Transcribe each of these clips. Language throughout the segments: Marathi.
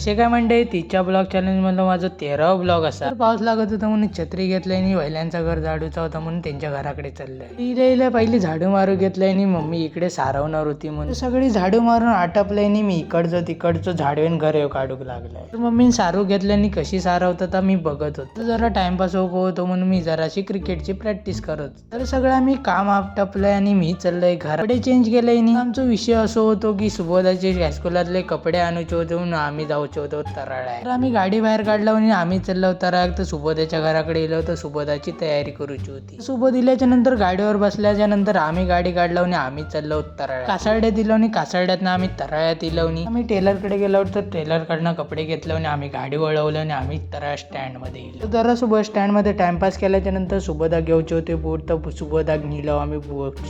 असे काय म्हणते तिच्या ब्लॉग चॅलेंजमधलं माझं तेरावा ब्लॉग असा. पाऊस लागत होता म्हणून छत्री घेतलंय आणि वहिल्यांचा घर झाडूचा होता म्हणून त्यांच्या घराकडे चाललंय. इले इले पहिली झाडू मारू घेतलंय आणि मम्मी इकडे सारवणार होती म्हणून. सगळी झाडू मारून आटपलंय आणि मी इकडचं तिकडचं झाडवेन घर येऊ काढूक लागलाय. तर मम्मीने सारू घेतल्याने कशी सारवतं तर मी बघत होतो. जरा टाइमपास होतो म्हणून मी जराशी क्रिकेटची प्रॅक्टिस करत तर सगळं आम्ही काम आपटपलंय आणि मी चाललंय घराकडे चेंज केलंय आणि आमचा विषय असो होतो की सुबोधाचे हायस्कुलातले कपडे आणूचे होते म्हणून आम्ही जाऊ पोहोचवतो होतो आहे. तर आम्ही गाडी बाहेर काढला आणि आम्ही चाललो तराळ्यात तर सुबोधाच्या घराकडे गेलो तर सुबोधाची तयारी करूची होती. सुबोध दिल्याच्या नंतर गाडीवर बसल्याच्या नंतर आम्ही गाडी काढलो आणि आम्ही चाललो तरळ कासारड्यात दिलो आणि कासारड्यात आम्ही तराळ्यात दिलो आणि आम्ही टेलरकडे गेलो तर टेलरकडनं कपडे घेतले आणि आम्ही गाडी वळवलं आणि आम्ही तरळ स्टँडमध्ये गेलो. तर जरा सुबोध स्टँडमध्ये टाइमपास केल्याच्यानंतर सुबोधा घेऊचे होते बूट तर सुबोधा नेलो आम्ही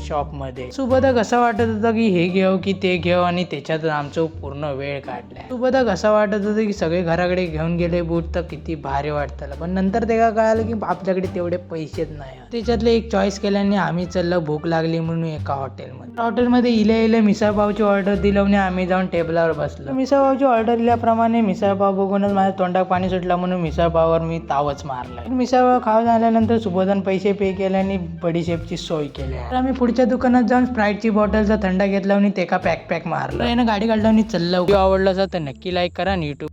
शॉपमध्ये सुबोधा कसं वाटत होतं की हे घेऊ की ते घेऊ आणि त्याच्यात आमचं पूर्ण वेळ काढलाय सुबोधा असं वाटत होतं की सगळे घराकडे घेऊन गेले बूट तर किती भारी वाटतं पण नंतर ते का कळालं की आपल्याकडे तेवढे पैसेच नाही. त्याच्यातले एक चॉईस केल्याने आम्ही चाललं भूक लागली म्हणून एका हॉटेलमध्ये हॉटेलमध्ये इले इले मिसळपावची ऑर्डर दिलं आणि आम्ही जाऊन टेबलावर बसलो. मिसळपावची ऑर्डर दिल्याप्रमाणे मिसळ पाव बघूनच माझ्या तोंडात पाणी सुटलं म्हणून मिसळपाववर मी तावच मारला. मिसळ पाव खाऊ झाल्यानंतर सुबोधन पैसे पे केले आणि बडीशेपची सोय केली. तर आम्ही पुढच्या दुकानात जाऊन स्प्राईटची बॉटलचा थंडा घेतला आणि ते का पॅक पॅक मारला यानं गाडी काढला आणि चाललं. आवडलं आवडला तर नक्की लाईक करा. आणि युट्यूब